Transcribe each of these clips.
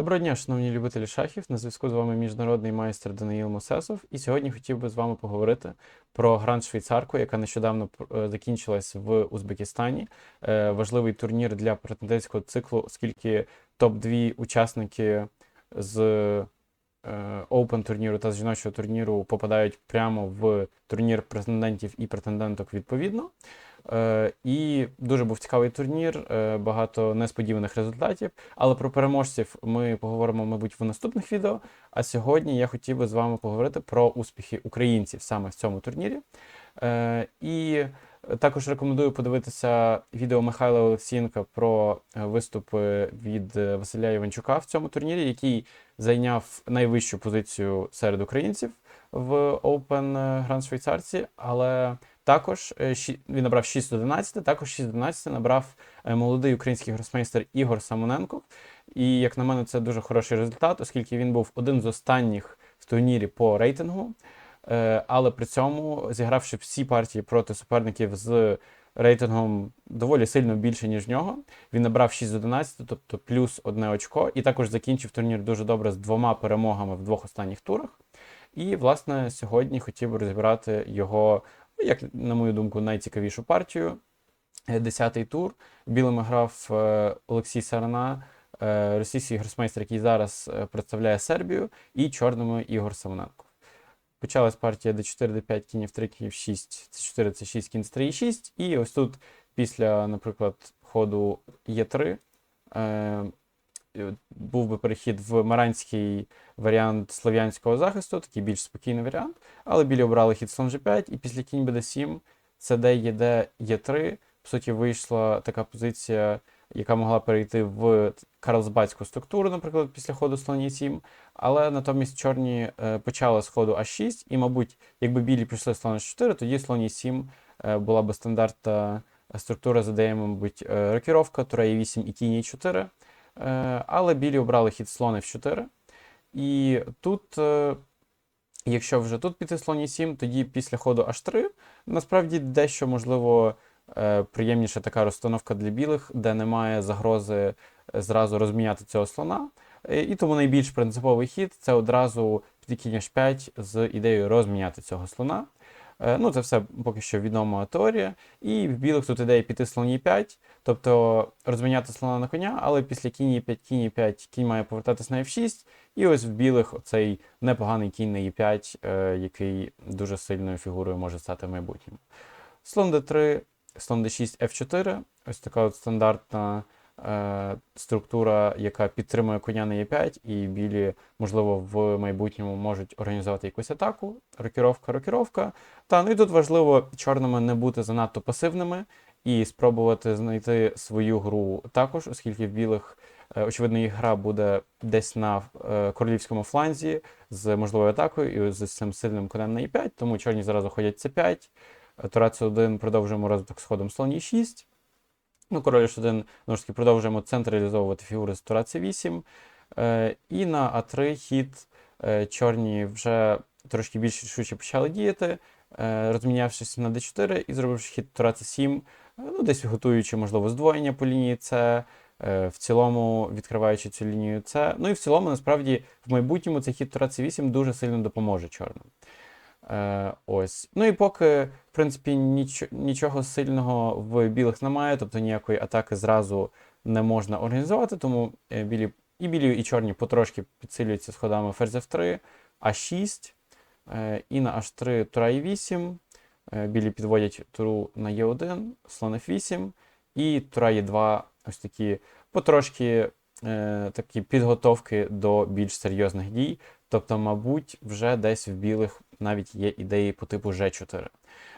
Доброго дня, шановні любителі шахів. На зв'язку з вами міжнародний майстер Даниїл Мосесов. І сьогодні хотів би з вами поговорити про гранд швейцарку, яка нещодавно е, закінчилась в Узбекистані. Е, Важливий турнір для претендентського циклу, оскільки топ-2 учасники з е, Open турніру та з жіночого турніру попадають прямо в турнір претендентів і претенденток відповідно. Е, І дуже був цікавий турнір, е, багато несподіваних результатів. Але про переможців ми поговоримо, мабуть, в наступних відео. А сьогодні я хотів би з вами поговорити про успіхи українців саме в цьому турнірі. Е, І також рекомендую подивитися відео Михайла Олексієнка про виступи від Василя Іванчука в цьому турнірі, який зайняв найвищу позицію серед українців в Open Grand Швейцарці. Але також е, він набрав 6-11, також 6-11 набрав е, молодий український гросмейстер Ігор Самоненков. І, як на мене, це дуже хороший результат, оскільки він був один з останніх в турнірі по рейтингу. Е, Але при цьому, зігравши всі партії проти суперників з рейтингом доволі сильно більше, ніж нього, він набрав 6-11, тобто плюс одне очко, і також закінчив турнір дуже добре з двома перемогами в двох останніх турах. І, власне, сьогодні хотів би розібрати його, як на мою думку, найцікавішу партію. Е, Десятий тур. Білими грав е, Олексій Сарана, е, російський гросмейстер, який зараз представляє Сербію, і чорними Ігор Самоненко. Почалась партія d4, d5, кінь f3, кінь f6, c4, c6, кінь 3 6 І ось тут, після, наприклад, ходу e3, е, е, був би перехід в маранський варіант слов'янського захисту, такий більш спокійний варіант. Але білі обрали хід слон g5, і після кінь bd7, cd, ed, e3, по суті, вийшла така позиція, яка могла перейти в карлсбадську структуру, наприклад, після ходу слон e7. Але натомість чорні е, почали з ходу А6, і, мабуть, якби білі пішли слон H4, тоді слон E7 е, була би стандартна структура, задає, мабуть, е, рокіровка, тура E8 і кінь E4. Е, але білі обрали хід слон F4. І тут, е, якщо вже тут піти слон E7, тоді після ходу H3, насправді дещо, можливо, е, приємніша така розстановка для білих, де немає загрози е, зразу розміняти цього слона. Е, І тому найбільш принциповий хід це одразу піти кінь H5 з ідеєю розміняти цього слона. Е, Ну, це все поки що відома теорія. І в білих тут ідея піти слон e5, тобто розміняти слона на коня, але після кінь e5, кінь e5, кінь має повертатись на f6. І ось в білих оцей непоганий кінь на e5, е, який дуже сильною фігурою може стати в майбутньому. Слон d3, слон d6, f4. Ось така от стандартна е, структура, яка підтримує коня на e5, і білі, можливо, в майбутньому можуть організувати якусь атаку. Рокіровка, рокіровка. Та ну і тут важливо чорними не бути занадто пасивними і спробувати знайти свою гру також, оскільки в білих, е, очевидно, їх гра буде десь на е, королівському фланзі з можливою атакою і з цим сильним конем на e5, тому чорні зараз заходять c5. Тура c1 продовжуємо розвиток з ходом слон e6. Ну, король H1, знову ж таки, продовжуємо централізовувати фігури з тура c8. Е, і на А3 хід е, чорні вже трошки більш рішуче почали діяти, е, розмінявшись на d4 і зробивши хід тура c7, е, ну, десь готуючи, можливо, здвоєння по лінії С, е, в цілому відкриваючи цю лінію С. Ну і в цілому, насправді, в майбутньому цей хід тура c8 дуже сильно допоможе чорним. Е, ось. Ну і поки, в принципі, ніч, нічого сильного в білих немає, тобто ніякої атаки зразу не можна організувати, тому е, білі, і білі, і чорні потрошки підсилюються сходами ферзь f3, а6, е, і на h3 тура e8, е, білі підводять туру на e1, слон f8, і тура e2, ось такі потрошки е, такі підготовки до більш серйозних дій. Тобто, мабуть, вже десь в білих навіть є ідеї по типу G4.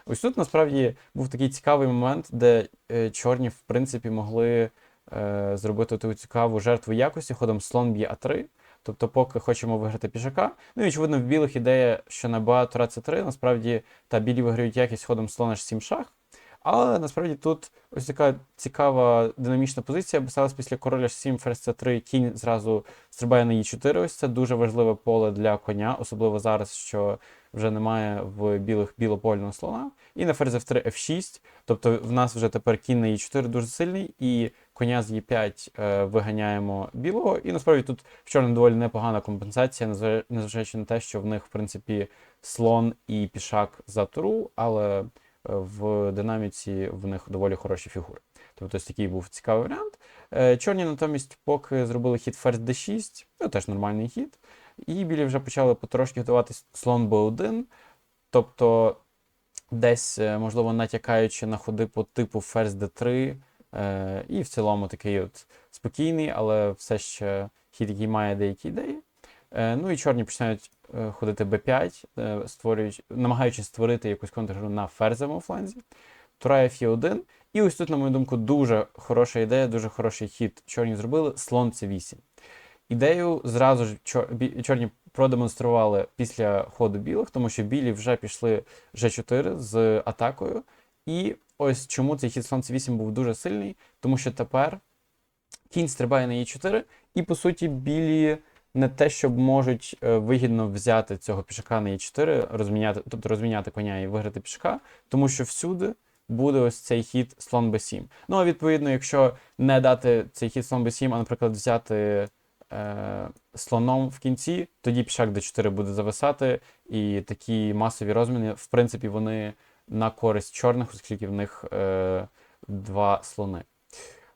Ось тут насправді був такий цікавий момент, де е, чорні, в принципі, могли е, зробити таку цікаву жертву якості ходом слон б'є А3. Тобто, поки хочемо виграти пішака. Ну і очевидно, в білих ідея, що на ба тура c3, насправді та білі виграють якість ходом слон h7 шах. Але насправді тут ось така цікава динамічна позиція, бо сталася після короля 7, ферзь c3, кінь зразу стрибає на e4. Ось це дуже важливе поле для коня, особливо зараз, що вже немає в білих білопольного слона. І на ферзь f3 f6. Тобто в нас вже тепер кінь на e4 дуже сильний, і коня з Е5 е, виганяємо білого. І насправді тут в чорних доволі непогана компенсація, незважаючи на те, що в них, в принципі, слон і пішак за туру, але е, в динаміці в них доволі хороші фігури. Тобто ось такий був цікавий варіант. Е, Чорні натомість поки зробили хід ферзь d6, ну теж нормальний хід. І білі вже почали потрошки готуватись слон b1. Тобто десь, е, можливо, натякаючи на ходи по типу ферзь d3. Е, і в цілому такий от спокійний, але все ще хід, який має деякі ідеї. Е, ну і чорні починають е, ходити b5, е, створюючи, намагаючись створити якусь контргру на ферзевому фланзі. Тура F1. І ось тут, на мою думку, дуже хороша ідея, дуже хороший хід. Чорні зробили слон C8. Ідею зразу ж чорні продемонстрували після ходу білих, тому що білі вже пішли G4 з атакою. І ось чому цей хід слон C8 був дуже сильний, тому що тепер кінь стрибає на E4, і по суті білі не те, щоб можуть е, вигідно взяти цього пішака на E4, розміняти, тобто розміняти коня і виграти пішака, тому що всюди буде ось цей хід слон b7. Ну, а відповідно, якщо не дати цей хід слон b7, а, наприклад, взяти е, слоном в кінці, тоді пішак d4 буде зависати, і такі масові розміни, в принципі, вони на користь чорних, оскільки в них е, два слони.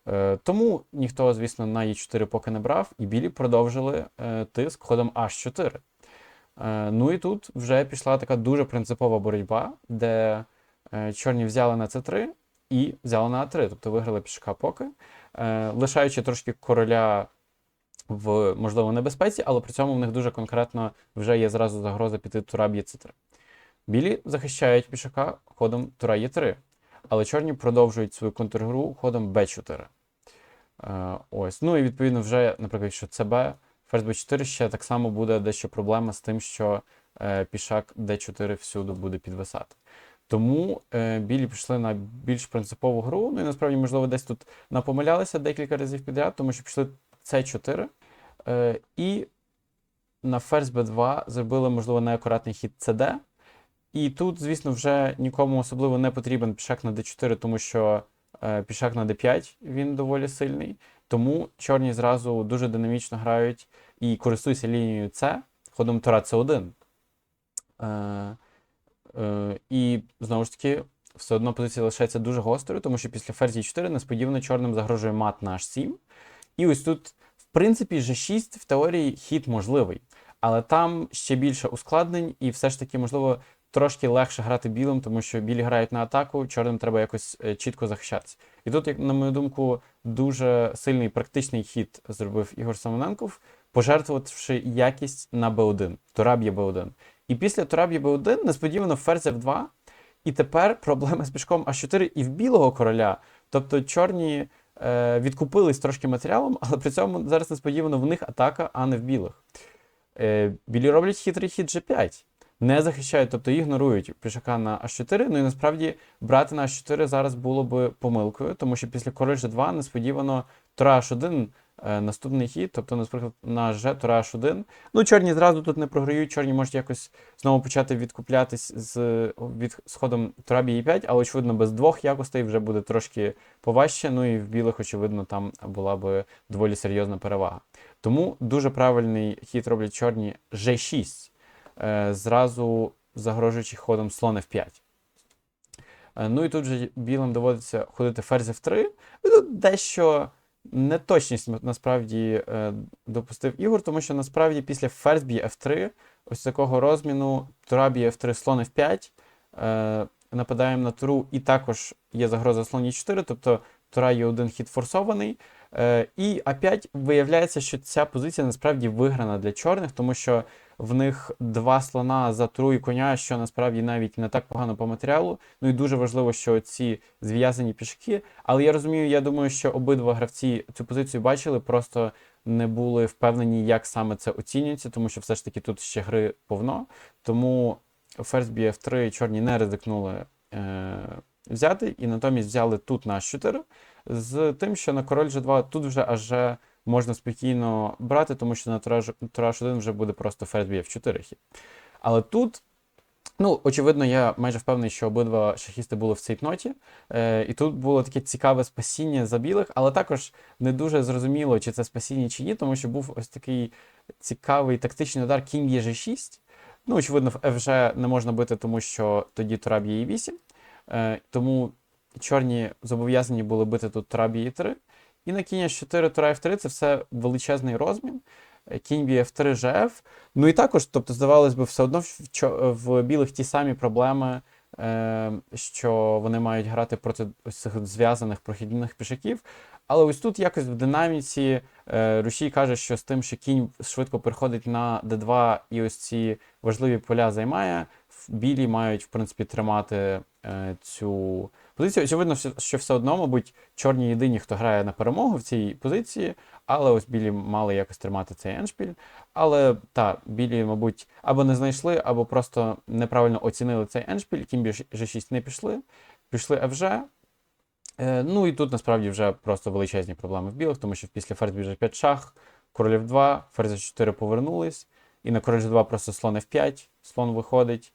Е, тому ніхто, звісно, на e4 поки не брав, і білі продовжили е, тиск ходом h4. Е, ну і тут вже пішла така дуже принципова боротьба, де е, чорні взяли на c3 і взяли на a3, тобто виграли пішака поки, е, лишаючи трошки короля в, можливо, небезпеці, але при цьому в них дуже конкретно вже є зразу загроза піти тура б'є c3. Білі захищають пішака ходом тура e3, але чорні продовжують свою контргру ходом b4. Е, ось. Ну і відповідно, вже, наприклад, якщо CB, ферзь b4 ще так само буде дещо проблема з тим, що е, пішак d4 всюди буде підвисати. Тому е, білі пішли на більш принципову гру. Ну і насправді, можливо, десь тут напомилялися декілька разів підряд, тому що пішли c4 е, і на ферзь b2 зробили, можливо, неакуратний хід cd. І тут, звісно, вже нікому особливо не потрібен пішак на d4, тому що е, пішак на d5 він доволі сильний. Тому чорні зразу дуже динамічно грають і користуються лінією С ходом тура c1. Е, е, і знову ж таки, все одно позиція лишається дуже гострою, тому що після ферзі 4 несподівано чорним загрожує мат на h7. І ось тут, в принципі, g6 в теорії хід можливий. Але там ще більше ускладнень, і все ж таки, можливо, трошки легше грати білим, тому що білі грають на атаку, чорним треба якось е, чітко захищатися. І тут, як на мою думку, дуже сильний практичний хід зробив Ігор Самоненков, пожертвувавши якість на b1, тура б'є b1. І після тура б'є b1 несподівано ферзь f2, і тепер проблема з пішком а4 і в білого короля. Тобто чорні відкупились трошки матеріалом, але при цьому зараз несподівано в них атака, а не в білих. Е, білі роблять хитрий хід g5. Не захищають, тобто ігнорують пішака на h4. Ну і насправді брати на h4 зараз було би помилкою, тому що після король g2 несподівано тура h1 е, наступний хід, тобто, наприклад, на g тура h1. Ну, чорні зразу тут не програють, чорні можуть якось знову почати відкуплятись з від з ходом тура б'є 5 але очевидно без двох якостей вже буде трошки поважче. Ну і в білих, очевидно, там була би доволі серйозна перевага. Тому дуже правильний хід роблять чорні g6, е, зразу загрожуючи ходом слон f5. Е, Ну і тут же білим доводиться ходити ферзь f3. І тут дещо неточність насправді е, допустив Ігор, тому що насправді після ферзь б'є f3, ось такого розміну, тура б'є f3, слон f5, е, нападаємо на туру, і також є загроза слон e4, тобто тура є один хід форсований. Е, і А5 виявляється, що ця позиція насправді виграна для чорних, тому що в них два слона за туру і коня, що насправді навіть не так погано по матеріалу. Ну і дуже важливо, що ці зв'язані пішки. Але я розумію, я думаю, що обидва гравці цю позицію бачили, просто не були впевнені, як саме це оцінюється, тому що все ж таки тут ще гри повно. Тому ферзь б'є F3 чорні не ризикнули е, взяти, і натомість взяли тут на H4 з тим, що на король G2 тут вже аж можна спокійно брати, тому що на тура H1 вже буде просто ферзь б'є F4 хід. Але тут Ну, очевидно, я майже впевнений, що обидва шахісти були в цейтноті. Е, і тут було таке цікаве спасіння за білих, але також не дуже зрозуміло, чи це спасіння чи ні, тому що був ось такий цікавий тактичний удар кінь є G6. Ну, очевидно, в FG не можна бити, тому що тоді тура б'є і 8. Е, тому чорні зобов'язані були бити тут тура б'є 3. І на кінь 4 тура F3 це все величезний розмін. Кінь б'є F3 GF. Ну і також, тобто, здавалось би, все одно в, в білих ті самі проблеми, е, що вони мають грати проти ось цих зв'язаних прохідних пішаків. Але ось тут якось в динаміці е, Рушій каже, що з тим, що кінь швидко переходить на d2 і ось ці важливі поля займає, білі мають, в принципі, тримати е, цю позицію. Очевидно, що- все одно, мабуть, чорні єдині, хто грає на перемогу в цій позиції, але ось білі мали якось тримати цей еншпіль. Але та, білі, мабуть, або не знайшли, або просто неправильно оцінили цей еншпіль, кінь бі G6 не пішли, пішли FG. Е, ну і тут насправді вже просто величезні проблеми в білих, тому що після ферзь біже 5 шах, королів 2, ферзь 4 повернулись, і на король 2 просто слон F5, слон виходить.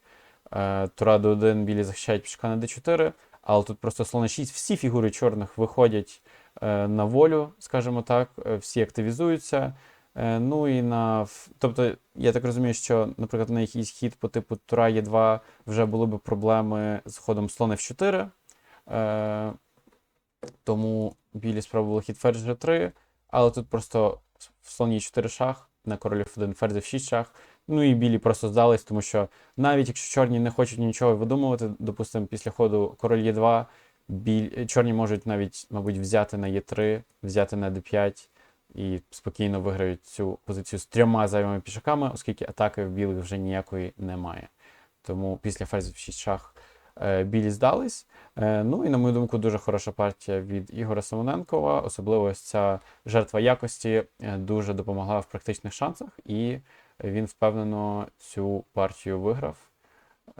Е, Тура до 1 білі захищають пішка на d4, але тут просто слон 6, всі фігури чорних виходять е, на волю, скажімо так, е, всі активізуються. Е, ну і на. Тобто, я так розумію, що, наприклад, на якийсь хід по типу Тура Є2 вже були б проблеми з ходом слон F4. Е, тому білі спробували хід ферзь G3, але тут просто в слоні 4 шах, на королів 1 ферзь в 6 шах. Ну і білі просто здались, тому що навіть якщо чорні не хочуть нічого видумувати, допустимо, після ходу король Є2, біль... чорні можуть навіть, мабуть, взяти на Є3, взяти на d5 і спокійно виграють цю позицію з трьома зайвими пішаками, оскільки атаки в білих вже ніякої немає. Тому після ферзів 6 шах е, білі здались. Е, ну і, на мою думку, дуже хороша партія від Ігора Симоненкова. Особливо ось ця жертва якості е, дуже допомогла в практичних шансах, і він впевнено цю партію виграв.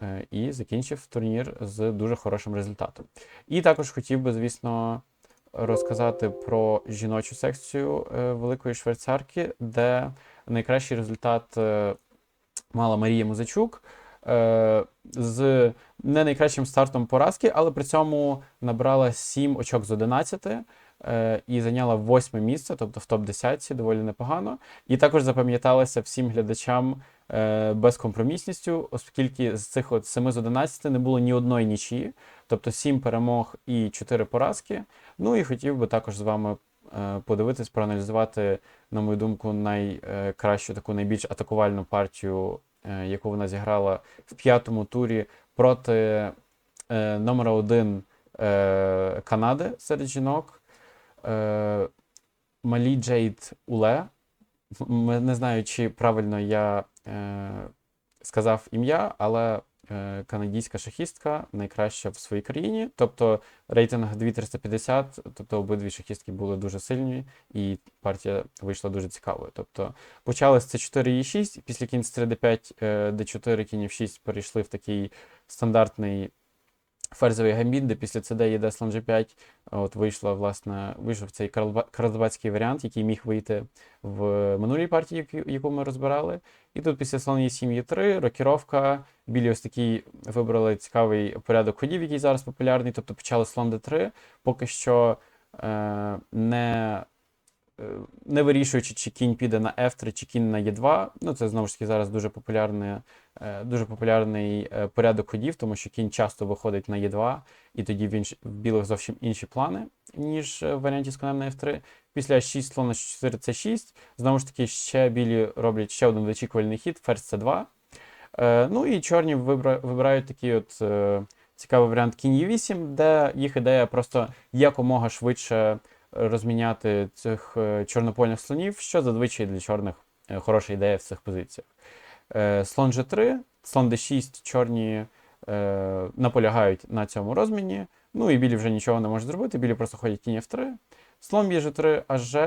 е, І закінчив турнір з дуже хорошим результатом. І також хотів би, звісно, розказати про жіночу секцію е, Великої Швейцарки, де найкращий результат е, мала Марія Музичук з не найкращим стартом поразки, але при цьому набрала 7 очок з 11 е, і зайняла восьме місце, тобто в топ-10 доволі непогано. І також запам'яталася всім глядачам е, безкомпромісністю, оскільки з цих от 7 з 11 не було ні одної нічії, тобто 7 перемог і 4 поразки. Ну і хотів би також з вами е, подивитись, проаналізувати, на мою думку, найкращу таку найбільш атакувальну партію, е, яку вона зіграла в п'ятому турі проти е, номера один е, Канади серед жінок. Е, Малі Джейд Уле. Не знаю, чи правильно я е, сказав ім'я, але е, канадійська шахістка найкраща в своїй країні. Тобто рейтинг 2350, тобто обидві шахістки були дуже сильні, і партія вийшла дуже цікавою. Тобто почали з c4 і 6, після кінь 3 d5, е, d4, кінь f6 перейшли в такий стандартний ферзовий гамбіт, де після CD є слон G5. От вийшла, власне, вийшов цей карлба- карлбацький варіант, який міг вийти в минулій партії, яку- ми розбирали. І тут після слон Е7 є 3 рокіровка. Білі ось такий вибрали цікавий порядок ходів, який зараз популярний. Тобто почали слон d3, поки що е, не, не вирішуючи, чи кінь піде на F3, чи кінь на Е2. Ну, це знову ж таки зараз дуже популярний, е, дуже популярний е, порядок ходів, тому що кінь часто виходить на Е2, і тоді в, в білих зовсім інші плани, ніж е, в варіанті з конем на F3. Після 6 слон на 4 це 6. Знову ж таки, ще білі роблять ще один вичікувальний хід, ферзь c2. Е, ну і чорні вибирають такий от е, цікавий варіант кінь Е8, де їх ідея просто якомога швидше розміняти цих е, чорнопольних слонів, що зазвичай для чорних е, хороша ідея в цих позиціях. Е, слон G3, слон D6, чорні наполягають на цьому розміні. Ну і білі вже нічого не можуть зробити, білі просто ходять кінь F3. Слон б'є G3, АЖ.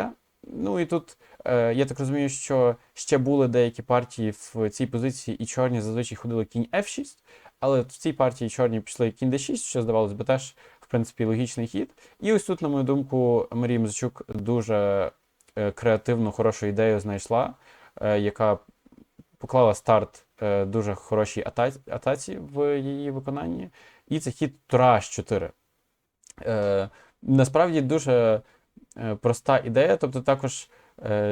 Ну і тут я так розумію, що ще були деякі партії в цій позиції, і чорні зазвичай ходили кінь F6, але в цій партії чорні пішли кінь D6, що здавалось би теж, в принципі, логічний хід. І ось тут, на мою думку, Марія Музичук дуже е, креативну, хорошу ідею знайшла, е, яка поклала старт е, дуже хорошій атаці, в її виконанні. І це хід Тура H4. Е, насправді дуже проста ідея. Тобто, також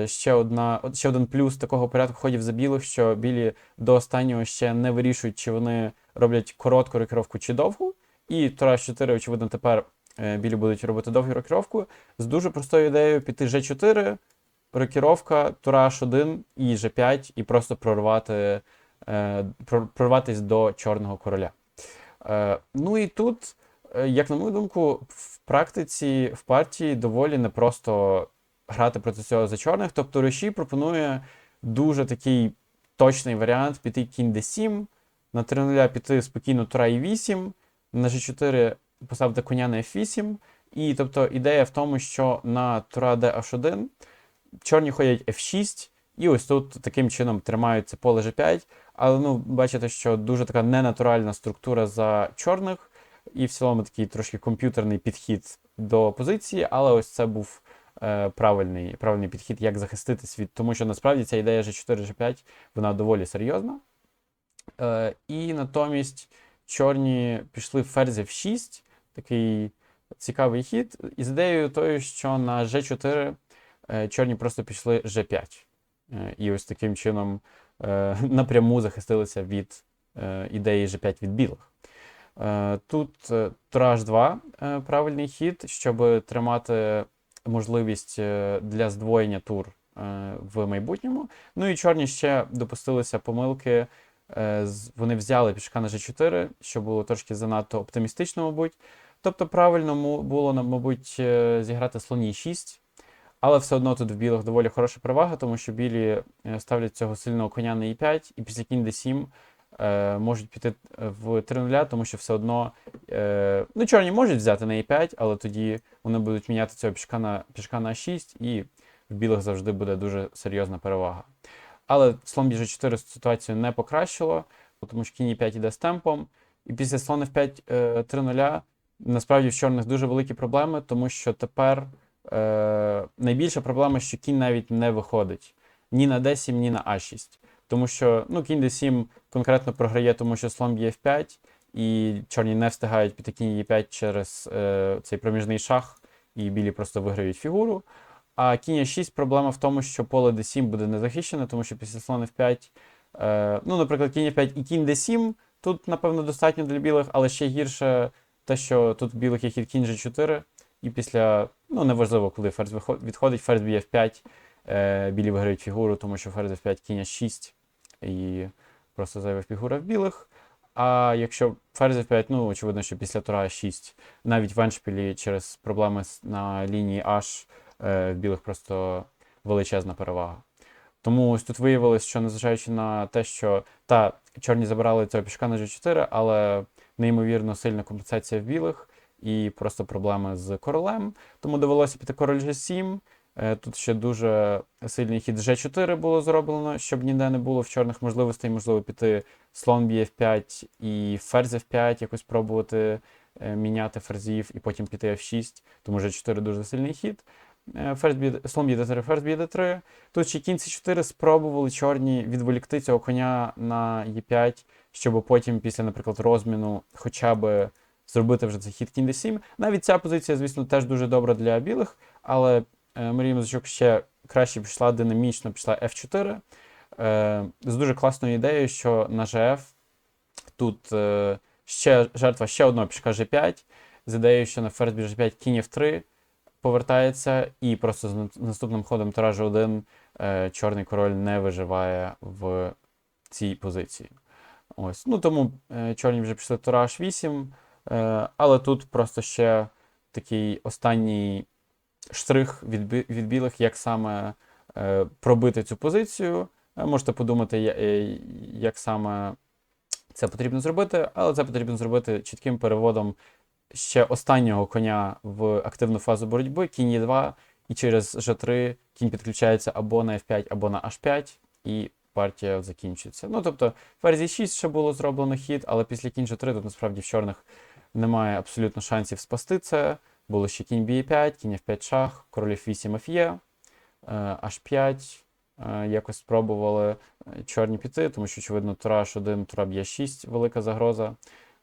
ще, одна, ще один плюс такого порядку ходів за білих, що білі до останнього ще не вирішують, чи вони роблять коротку рокіровку чи довгу. І Тура H4, очевидно, тепер е, білі будуть робити довгу рокіровку з дуже простою ідеєю піти G4, рокіровка, Тура H1 і G5, і просто прорвати, е, прор- прорватись до чорного короля. Е, ну і тут, як на мою думку, в практиці в партії доволі непросто грати проти цього за чорних. Тобто Руші пропонує дуже такий точний варіант піти кінь d7, на 3 0 піти спокійно Тура і 8, на G4 поставити коня на F8. І тобто ідея в тому, що на Тура d H1 чорні ходять F6, і ось тут таким чином тримаються поле G5. Але ну, бачите, що дуже така ненатуральна структура за чорних, і в цілому такий трошки комп'ютерний підхід до позиції, але ось це був е, правильний, правильний підхід, як захиститись від, тому що насправді ця ідея G4, G5, вона доволі серйозна. Е, і натомість чорні пішли в ферзь F6, такий цікавий хід, із ідеєю тою, що на G4 е, чорні просто пішли G5. Е, і ось таким чином е, напряму захистилися від ідеї G5 від білих. Тут Тура H2 е, правильний хід, щоб тримати можливість для здвоєння тур в майбутньому. Ну і чорні ще допустилися помилки. Е, Вони взяли пішка на G4, що було трошки занадто оптимістично, мабуть. Тобто правильно було, мабуть, е, зіграти слоні 6. Але все одно тут в білих доволі хороша перевага, тому що білі е, ставлять цього сильного коня на e5, і після кінь d7 е, можуть піти в 3-0, тому що все одно. Ну, чорні можуть взяти на e5, але тоді вони будуть міняти цього пішка на, пішка на 6, і в білих завжди буде дуже серйозна перевага. Але слон біже 4 ситуацію не покращило, тому що кінь e5 іде з темпом. І після слон f5 е, 3-0 насправді в чорних дуже великі проблеми, тому що тепер е, найбільша проблема, що кінь навіть не виходить ні на d7, ні на a6. Тому що ну, кінь d7 конкретно програє, тому що слон б'є f5, і чорні не встигають піти кінь e5 через е, цей проміжний шах, і білі просто виграють фігуру. А кінь e6 проблема в тому, що поле d7 буде не захищене, тому що після слон f5, е, ну, наприклад, кінь f5 і кінь d7 тут, напевно, достатньо для білих, але ще гірше те, що тут білих є хід кінь g4, і після, ну неважливо, коли ферзь відходить, ферзь б'є f5, е, білі виграють фігуру, тому що ферзь f5 кінь h6 і просто зайва фігура в білих. А якщо ферзь f5, ну очевидно, що після тура 6, навіть в еншпілі через проблеми на лінії H в білих просто величезна перевага. Тому ось тут виявилось, що незважаючи на те, що та чорні забирали цього пішка на G4, але неймовірно сильна компенсація в білих і просто проблеми з королем. Тому довелося піти король G7. Е, Тут ще дуже сильний хід G4 було зроблено, щоб ніде не було в чорних можливостей, можливо, піти слон б'є F5 і ферзь F5, якось пробувати е, міняти ферзів і потім піти F6, тому G4 дуже сильний хід. Е, Ферзь б'є, слон б'є D3, ферзь б'є D3. Тут ще кінь C4 спробували чорні відволікти цього коня на E5, щоб потім після, наприклад, розміну хоча б зробити вже цей хід кінь D7. Навіть ця позиція, звісно, теж дуже добра для білих, але е, Марія Музичук ще краще пішла динамічно, пішла F4 е, з дуже класною ідеєю, що на GF тут е, ще жертва ще одного пішка G5, з ідеєю, що на ферзь бі G5 кінь F3 повертається, і просто з наступним ходом Тура G1 е, чорний король не виживає в цій позиції. Ось. Ну тому е, чорні вже пішли Тура H8, е, але тут просто ще такий останній штрих від, від білих, як саме е, пробити цю позицію. Е, Можете подумати, е, як саме це потрібно зробити, але це потрібно зробити чітким переводом ще останнього коня в активну фазу боротьби, кінь Е2, і через G3 кінь підключається або на F5, або на H5, і партія закінчується. Ну, тобто, ферзі 6 ще було зроблено хід, але після кінь G3 тут насправді в чорних немає абсолютно шансів спасти це. Було ще кінь b5, кінь f5 шах, король f8 ф'є, е, h5, е, якось спробували е, чорні піти, тому що, очевидно, тура H1, тура Б6 велика загроза.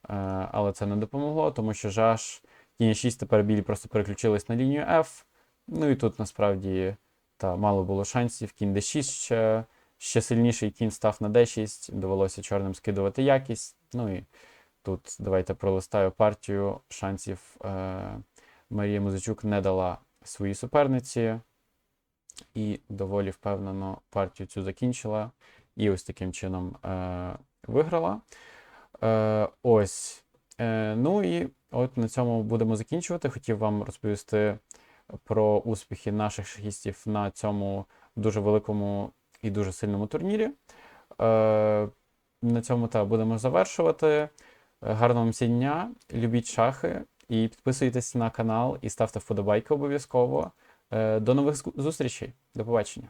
Е, Але це не допомогло, тому що жаш кінь 6 тепер білі просто переключились на лінію F. Ну і тут насправді та, мало було шансів. Кінь D6 ще, ще сильніший кінь став на D6, довелося чорним скидувати якість. Ну і тут давайте пролистаю партію. Шансів е, Марія Музичук не дала своїй суперниці. І доволі впевнено партію цю закінчила. І ось таким чином е, виграла. Е, ось. Е, ну і от на цьому будемо закінчувати. Хотів вам розповісти про успіхи наших шахістів на цьому дуже великому і дуже сильному турнірі. Е, на цьому та будемо завершувати. Гарного вам всі дня, любіть шахи і підписуйтесь на канал і ставте вподобайки обов'язково. Е, До нових зустрічей. До побачення.